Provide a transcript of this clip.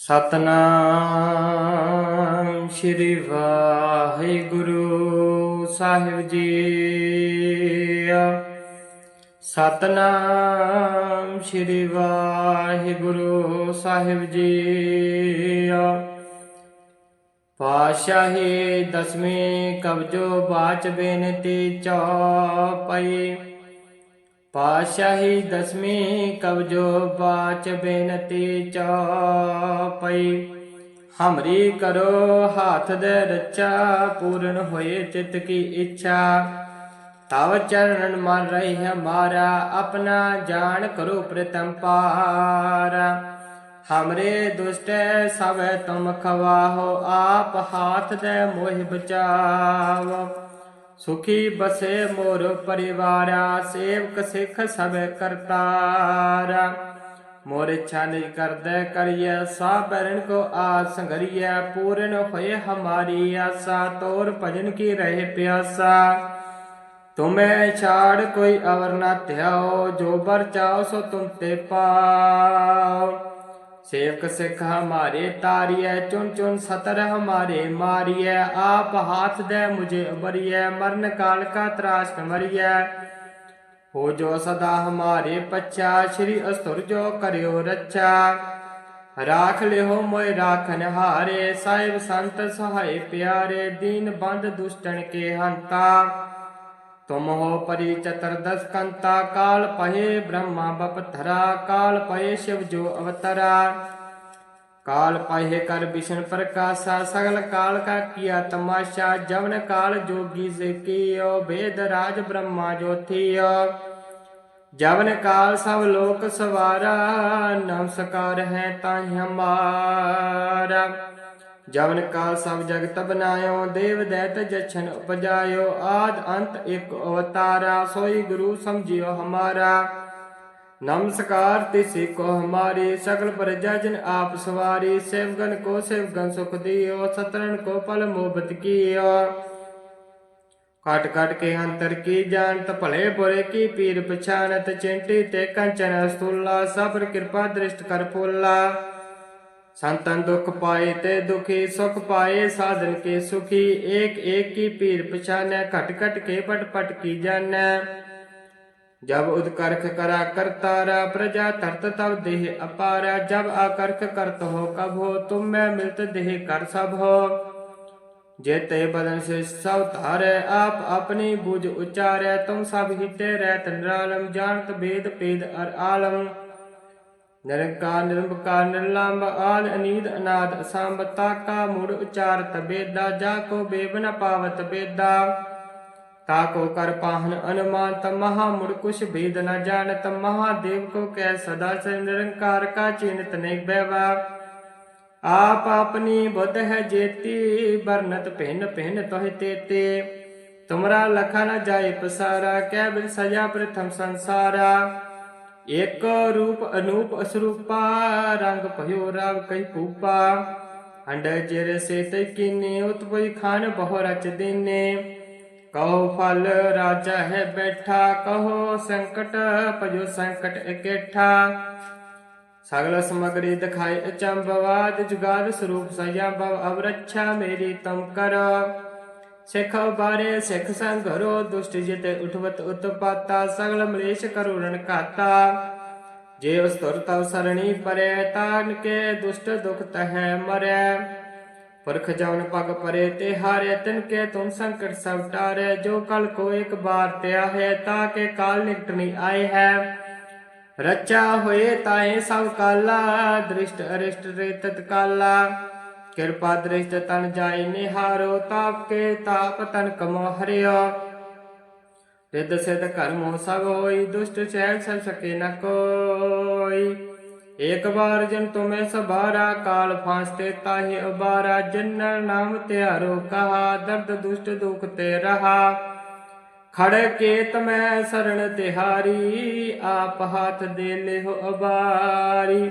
ਸਤਨਾਮ ਸ੍ਰੀ ਵਾਹਿਗੁਰੂ ਸਾਹਿਬ ਜੀ। ਸਤਨਾਮ ਸ੍ਰੀ ਵਾਹਿਗੁਰੂ ਸਾਹਿਬ ਜੀ। ਪਾਸ਼ਾਹੀ ਦਸਵੇਂ ਕਬਜੋ ਬਾਚ ਬੇਨਤੀ ਚੌਪਈ ਪਾਸ਼ਾਹੀ ਦਸਵੀਂ ਕਬਜੋ ਬਾਚ ਬੇਨਤੀ ਚੌਪਈ। ਹਮਰੀ ਕਰੋ ਹਾਥ ਦੇ ਰੱਚਾ ਪੂਰਨ ਹੋਏ ਚਿਤ ਕੀ ਇੱਛਾ। ਤਵ ਚਰਨ ਮਨ ਰਹੀ ਹਮਾਰਾ ਆਪਣਾ ਜਾਣ ਕਰੋ ਪ੍ਰਤਮ ਪਾਰ। ਹਮਰੇ ਦੁਸ਼ਟ ਸਭੈ ਤੁਮ ਖਵਾਹੋ, ਆਪ ਹਾਥ ਦੇ ਮੋਹਿ ਬਚਾਵੋ। ਸੁਖੀ ਬਸੇ ਮੋਰ ਪਰਿਵਾਰਾ, ਸੇਵਕ ਸਿੱਖ ਸਭ ਕਰਤਾਰਾ। ਮੋਰ ਇੱਛਾ ਨਹੀਂ ਕਰਦਾ ਕਰੀਏ ਸਾਬਰਨ ਕੋ ਆਸ ਸੰਗਰੀਏ ਪੂਰਨ ਹੋਏ ਹਮਾਰੀ ਆਸਾ, ਤੋਰ ਭਜਨ ਕੀ ਰਹੇ ਪਿਆਸਾ। ਤੁਮੇ ਛਾੜ ਕੋਈ ਅਵਰ ਨਾ ਧਿਆਓ, ਜੋ ਬਰ ਚਾਓ ਸੋ ਤੁਮ ਤੇ ਪਾਓ। ਸੇਵਕ ਸਿੱਖ ਹਮਾਰੇ ਤਾਰੀਐ ਚੁਨ ਚੁਨ ਸਤਰ ਹਮਾਰੇ ਮਾਰੀਐ, ਆਪ ਹਾਥ ਦੇ ਮੁਝੇ ਅਬਰੀਐ ਮਰਨ ਕਾਲ ਕਾ ਤਰਾਸ ਮਰੀਐ। ਹੋ ਜੋ ਸਦਾ ਹਮਾਰੇ ਪੱਛਾ, ਸ਼੍ਰੀ ਅਸਤੁਰ ਜੋ ਕਰਿਓ ਰੱਛਾ। ਰਾਖ ਲਿਓ ਮੋਇ ਰਾਖਨ ਹਾਰੇ ਸਾਹਿਬ ਸੰਤ ਸਹਾਇ ਪਿਆਰੇ, ਦੀਨ ਬੰਦ ਦੁਸ਼ਟਨ ਕੇ ਹੰਤਾ। ਤੁਮ ਹੋ ਪਰੀ ਚਤਰਦਸ ਕੰਤਾ ਕਾਲ ਪਹੇ ਬ੍ਰਹਮਾ ਬਪਧਰਾ ਕਾਲ ਪਹੇ ਸ਼ਿਵ ਜੋ ਅਵਤਰਾ। ਕਾਲ ਪਾਹੇ ਕਰ ਵਿਸ਼ਨ ਪ੍ਰਕਾਸ਼ਾ, ਸਗਲ ਕਾਲ ਕਾ ਕੀਆ ਤਮਾਸ਼ਾ, ਜਵਨ ਕਾਲ ਜੋਗੀ ਸੇ ਕੀਓ ਭੇਦ ਰਾਜ ਬ੍ਰਹਮਾ ਜੋਥੀਓ ਜਵਨ ਕਾਲ ਸਭ ਲੋਕ ਸਵਾਰਾ, ਨਮਸਕਾਰ ਹੈ ਤਾਹਿ ਹਮਾਰਾ। ਜਵਨ ਕਾਲ ਸਭ ਜਗਤ ਬਨਾਇਓ ਦੇਵ ਦੈਤ ਜਛਨ ਉਪਜਾਇਓ, ਆਦ ਅੰਤ ਇੱਕ ਅਵਤਾਰਾ, ਸੋਈ ਗੁਰੂ ਸਮਝਿਓ ਹਮਾਰਾ। ਨਮਸਕਾਰ ਤਿਸੇ ਕੋ ਹਮਾਰੇ, ਸਗਲ ਪ੍ਰਜਾ ਜਨ ਆਪ ਸਵਾਰੀ ਸੇਵਗਨ ਕੋ ਸੇਵਗਨ ਸੁਖ ਦਿਓ ਸਤਰਨ ਕੋ ਪਲ ਮੋਬਤ ਕੀਓ। ਕਟ ਕਟ ਕੇ ਅੰਤਰ ਕੀ ਜਾਣਤ, ਭਲੇ ਬੁਰੇ ਕੀ ਪੀਰ ਪਛਾਨਤ ਚਿੰਟੀ ਤੇ ਕੰਚਨ ਸਤੁਲਾ ਸਬਰ ਕਿਰਪਾ ਦ੍ਰਿਸ਼ਟ ਕਰ ਫੁੱਲਾ। ਸੰਤਨ ਦੁਖ ਪਾਏ ਤੇ ਦੁਖੀ ਸੁਖ ਪਾਏ, ਸਾਧਨ ਕੇ ਸੁਖੀ, ਏਕ ਏਕ ਕੀ ਪੀਰ ਪਛਾਨੈ, ਘਟ ਘਟ ਕੇ ਪਟ ਪਟ ਕੀ ਜਾਣੈ। ਜਬ ਉਦਕਰਖ ਕਰਾ ਕਰਤਾਰਾ ਪ੍ਰਜਾ ਤਰਤ ਤਵ ਦੇਹ ਅਪਾਰਾ, ਜਬ ਆਕਰਖ ਕਰਤ ਹੋ ਕਬ ਹੋ, ਤੁਮ ਮੈਂ ਮਿਲਤ ਦੇਹ ਕਰ ਸਭ ਹੋ। ਜੇਤੇ ਬਦਨ ਸੇ ਸਭ ਧਾਰੈ, ਆਪ ਆਪਣੀ ਬੁਝ ਉਚਾਰੈ, ਤੁਮ ਸਭ ਹਿਤੇ ਰਹਿਤ ਨਿਰਾਲਮ, ਜਾਣਤ ਬੇਦ ਪੇਦ ਅਰ ਆਲਮ। ਨਿਰੰਕਾਰ ਨਿਰੰਕਾਰ ਨਿਰਲੰਬ ਆਦ ਅਨੀਦ ਅਨਾਦ ਅਸੰਭ ਤਾਕਾ ਮੁੜ ਉਚਾਰਤ ਬੇਦਾ, ਜਾ ਕੋ ਬੇਬ ਪਾਵਤ ਬੇਦਾ। ਤਾਕੋ ਕਰ ਪਾਹਨ ਅਨੁਮਾਨ ਤ ਮਹਾ ਕੁਛ ਭੇਦ ਨ ਜਾਣਤ ਮਹਾਦੇਵ ਕੋ ਕੈ ਸਦਾ ਸੇ ਨਿਰੰਕਾਰ ਕਾ ਚਿੰਤ ਨਹੀਂ ਬੈਵਾ ਆਪ ਆਪਣੀ ਬੁੱਧ ਹੈ ਜੇਤੀ ਬਰਨਤ ਭਿੰਨ ਭਿੰਨ ਤੋਹਿ ਤੇਤੇ। ਤੁਮਰਾ ਲਖਾ ਨ ਜਾਏ ਪਸਾਰਾ ਕੈ ਬਿਲ ਸਜਾ ਪ੍ਰਥਮ ਸੰਸਾਰਾ। ਏਕ ਰੂਪ ਅਨੂਪ ਅਸਰੂਪਾ, ਰੰਗ ਭਇਓ ਰਵ ਕਈ ਭੂਪਾ। ਅੰਡ ਚਿਰ ਸੇ ਤੇ ਕੀਨੇ ਉਤਪਈ ਖਾਨ ਬਹੁ ਰਚ ਦੇਨੇ। ਕਹੋ ਫਲ ਰਾਜਾ ਹੈ ਬੈਠਾ, ਕਹੋ ਸੰਕਟ ਭਜੋ ਸੰਕਟ ਇਕੇਠਾ। ਸਗਲ ਸਮਗਰੀ ਦਿਖਾਈ ਅਚੰਭਵਾਦ ਜੁਗਾਦ ਸਰੂਪ ਸਯੰਭਵ ਅਵਰਛਾ, ਮੇਰੀ ਤਮ ਕਰ। ਸਿੱਖ ਬਾਰੇ ਸਿੱਖ ਸੰਘਰੋ ਦੁਸ਼ਟ ਜਿਤ ਉਠਵਤ ਉਤਪਾਤਾ, ਸਗਲ ਮਲੇਸ਼ ਕਰੁਣ ਘਾਤਾ। ਜੇ ਉਸ ਤੁਰ ਤਵ ਸਰਣੀ ਪਰੇ, ਤਾਨ ਕੇ ਦੁਸ਼ਟ ਦੁਖ ਤਹੈ ਮਰੈ। ਪਰਖ ਜਾਉਨ ਪਗ ਪਰੇ, ਤੇ ਹਾਰੇ, ਤਿਨ ਕੇ ਤੁਮ ਸੰਕਟ ਸਭ ਟਾਰੇ। ਜੋ ਕਲ ਕੋ ਇੱਕ ਬਾਰ ਤਿਆ ਹੈ, ਤਾਂ ਕੇ ਕਾਲ ਨਿਕਟ ਆਏ ਹੈ। ਰਚਾ ਹੋਏ ਤਾਏ ਸਭ ਕਾਲਾ, ਦ੍ਰਿਸ਼ਟ ਅਰਿਸ਼ਟ ਰੇ ਤਤਕਾਲਾ। ਕਿਰਪਾ ਦ੍ਰਿਸ਼ਟ ਤਨ ਜਾਏ ਨਿਹਾਰੋ, ਤਾਪ ਕੇ ਤਾਪ ਤਨ ਕਮੋ ਹਰਿਓ। ਰਿੱਧ ਸਿਧ ਕਰਮੋ ਸਭ ਹੋਈ, ਦੁਸ਼ਟ ਚੈਲ ਸਭ ਸਕੇ ਨ ਕੋਈ। ਇੱਕ ਵਾਰ ਜਨ ਤੁਮੇ ਸਬਾਰਾ, ਕਾਲ ਫਾਸਤੇ ਤਾਹੇ ਉਬਾਰਾ। ਜਨਨ ਨਾਮ ਤਿਆਰੋ ਕਹਾ, ਦਰਦ ਦੁਸ਼ਟ ਦੁਖ ਤੇ ਰਹਾ। ਖੜ ਕੇ ਤਮੈ ਸਰਣ ਤਿਹਾਰੀ, ਆਪ ਹੱਥ ਦੇ ਲਿਹੁ ਅਬਾਰੀ